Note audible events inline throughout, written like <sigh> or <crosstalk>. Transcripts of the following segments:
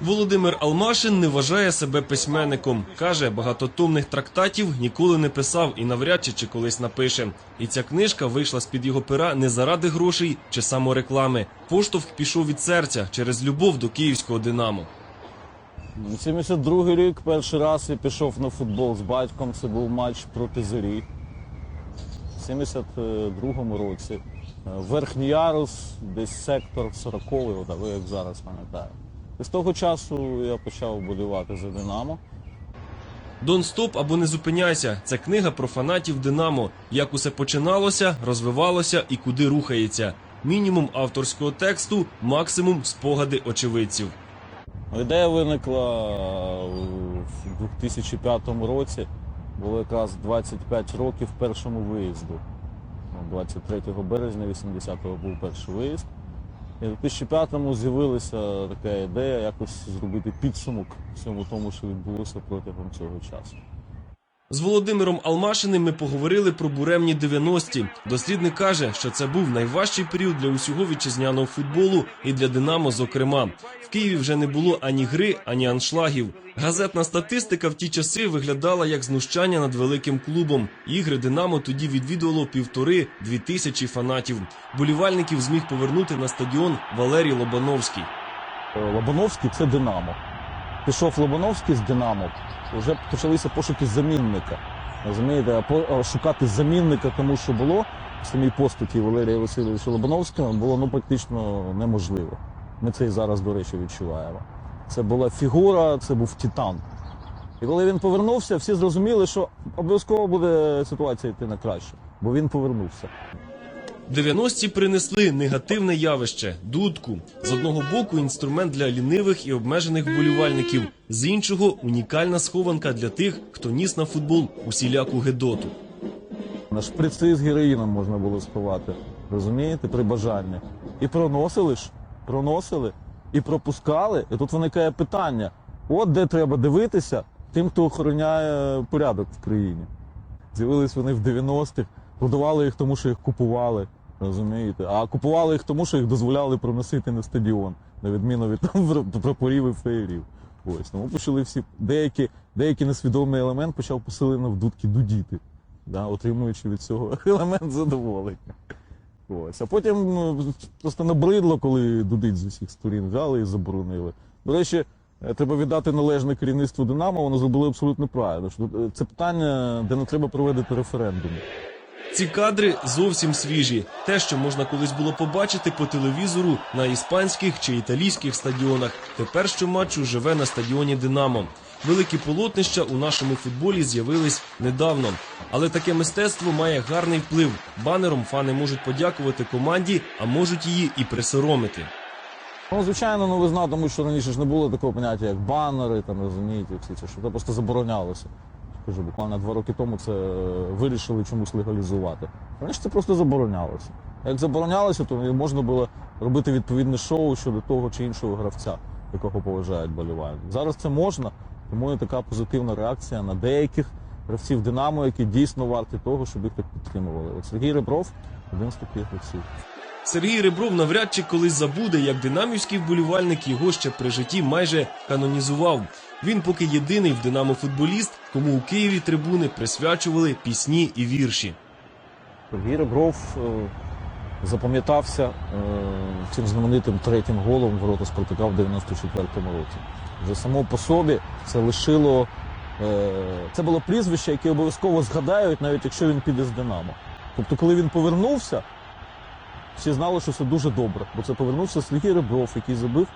Володимир Алмашин не вважає себе письменником. Каже, багатотомних трактатів ніколи не писав і навряд чи, чи колись напише. І ця книжка вийшла з-під його пера не заради грошей чи самореклами. Поштовх пішов від серця через любов до київського динамо. 72 рік перший раз я пішов на футбол з батьком. Це був матч проти зорі. В 72-му році. Е, Верхній ярус, десь сектор 40-й, от, а ви як зараз пам'ятаю. І з того часу я почав болівати за Динамо. Дон стоп або не зупиняйся. Це книга про фанатів Динамо. Як усе починалося, розвивалося і куди рухається. Мінімум авторського тексту, максимум спогади очевидців. Ідея виникла в 2005 році. Було якраз 25 років першому виїзду. Ну, 23 березня 80-го був перший виїзд. І в 2005-му з'явилася така ідея якось зробити підсумок всьому тому, що відбулося протягом цього часу. З Володимиром Алмашиним ми поговорили про буремні 90-ті. Дослідник каже, що це був найважчий період для усього вітчизняного футболу і для Динамо, зокрема. В Києві вже не було ані гри, ані аншлагів. Газетна статистика в ті часи виглядала як знущання над великим клубом. Ігри Динамо тоді відвідувало півтори-дві тисячі фанатів. Болівальників зміг повернути на стадіон Валерій Лобановський. Е, Лобановський це Динамо. Пішов Лобановський з Динамо, вже почалися пошуки замінника. Розумієте, шукати замінника тому, що було в самій постаті Валерія Васильовича Лобановського, було ну практично неможливо. Ми це і зараз, до речі, відчуваємо. Це була фігура, це був титан. І коли він повернувся, всі зрозуміли, що обов'язково буде ситуація йти на краще, бо він повернувся. 90-ті принесли негативне явище дудку. З одного боку інструмент для лінивих і обмежених вболівальників, з іншого унікальна схованка для тих, хто ніс на футбол усіляку гедоту. На шприци з героїном можна було сховати, розумієте, при бажанні. І проносили ж, проносили, і пропускали. І тут виникає питання: от де треба дивитися тим, хто охороняє порядок в країні. З'явились вони в 90-х, продавали їх тому, що їх купували. Розумієте? А купували їх тому, що їх дозволяли проносити на стадіон, на відміну від там прапорів і феєрів. Ось тому почали всі деякі, деякий несвідомий елемент почав посилено в дудки дудіти да, отримуючи від цього <laughs> елемент задоволення. Ось. А потім ну, просто набридло, коли дудить з усіх сторін взяли і заборонили. До речі, е, треба віддати належне керівництву Динамо, воно зробило абсолютно правильно. Е, це питання, де не треба проводити референдум. Ці кадри зовсім свіжі. Те, що можна колись було побачити по телевізору на іспанських чи італійських стадіонах. Тепер що матчу живе на стадіоні Динамо. Великі полотнища у нашому футболі з'явились недавно, але таке мистецтво має гарний вплив. Банером фани можуть подякувати команді, а можуть її і присоромити. Ну, звичайно, новизна, тому що раніше ж не було такого поняття, як банери, там розумієте, всі це, що це просто заборонялося. Кажу, буквально два роки тому це е, вирішили чомусь легалізувати. Раніше це просто заборонялося. Як заборонялося, то можна було робити відповідне шоу щодо того чи іншого гравця, якого поважають болівальники. Зараз це можна, тому є така позитивна реакція на деяких гравців Динамо, які дійсно варті того, щоб їх так підтримували. От Сергій Ребров один з таких гравців. Сергій Ребров навряд чи колись забуде, як динамівський вболівальник його ще при житті майже канонізував. Він поки єдиний в Динамо футболіст, кому у Києві трибуни присвячували пісні і вірші. Сергій Ребров е, запам'ятався е, цим знаменитим третім голом ворота Спартака в 94-му році. Вже само по собі це лишило. е, Це було прізвище, яке обов'язково згадають, навіть якщо він піде з Динамо. Тобто, коли він повернувся, всі знали, що це дуже добре, бо це повернувся Сергій Ребров, який забив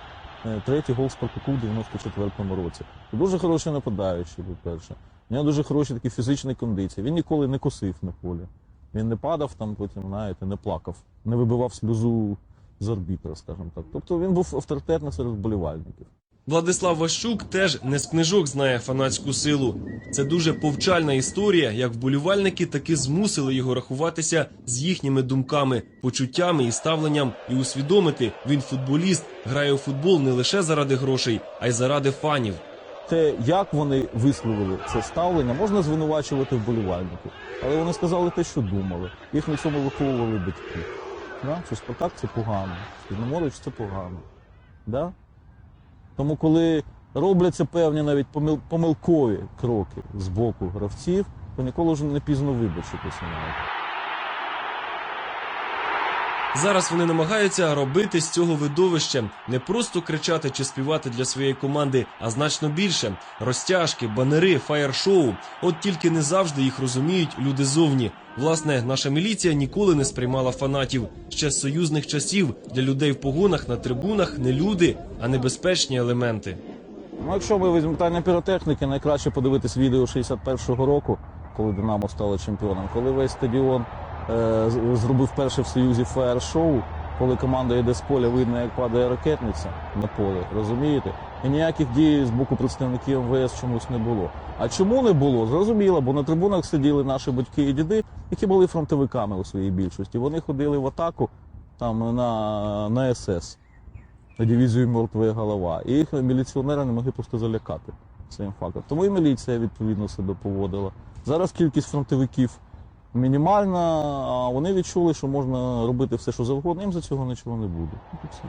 е, третій гол Спартаку в 94-му році. Дуже хороший нападаючий, по-перше. У нього дуже хороші такі фізичні кондиції. Він ніколи не косив на полі. Він не падав там, потім, знаєте, не плакав, не вибивав сльозу з арбітра, скажімо так. Тобто він був авторитетний серед вболівальників. Владислав Ващук теж не з книжок знає фанатську силу. Це дуже повчальна історія, як вболівальники таки змусили його рахуватися з їхніми думками, почуттями і ставленням, і усвідомити, він футболіст, грає у футбол не лише заради грошей, а й заради фанів. Те, як вони висловили це ставлення, можна звинувачувати вболівальників. Але вони сказали те, що думали. Їх на цьому виховували батьки. Да? Що Спартак це погано, Чорноморець це погано. Да? Тому, коли робляться певні навіть помил- помилкові кроки з боку гравців, то ніколи вже не пізно вибачитися навіть. Зараз вони намагаються робити з цього видовища не просто кричати чи співати для своєї команди, а значно більше розтяжки, банери, фаєр-шоу. От тільки не завжди їх розуміють люди зовні. Власне, наша міліція ніколи не сприймала фанатів. Ще з союзних часів для людей в погонах на трибунах не люди, а небезпечні елементи. Ну, якщо ми візьмемо питання піротехніки, найкраще подивитись відео 61-го року, коли Динамо стало чемпіоном, коли весь стадіон зробив перше в Союзі фаєр-шоу, коли команда йде з поля, видно, як падає ракетниця на поле, розумієте? І ніяких дій з боку представників МВС чомусь не було. А чому не було? Зрозуміло, бо на трибунах сиділи наші батьки і діди, які були фронтовиками у своїй більшості. Вони ходили в атаку там на, на СС на дивізію мертвая голова. І їх міліціонери не могли просто залякати цим фактом. Тому і міліція відповідно себе поводила. Зараз кількість фронтовиків мінімальна, а вони відчули, що можна робити все, що завгодно, їм за цього нічого не буде. От і все.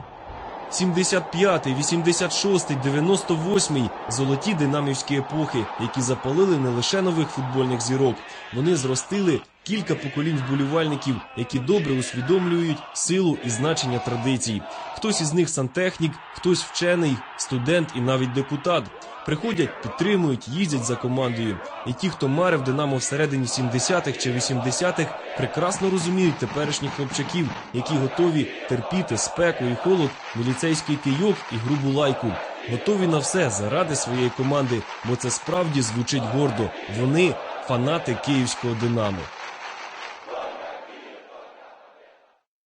75-й, 86-й, 98-й – золоті динамівські епохи, які запалили не лише нових футбольних зірок. Вони зростили кілька поколінь вболівальників, які добре усвідомлюють силу і значення традицій. Хтось із них сантехнік, хтось вчений, студент і навіть депутат. Приходять, підтримують, їздять за командою. І ті, хто марив Динамо всередині 70-х чи 80-х, прекрасно розуміють теперішніх хлопчаків, які готові терпіти спеку і холод, міліцейський кийок і грубу лайку. Готові на все заради своєї команди, бо це справді звучить гордо. Вони фанати київського Динамо.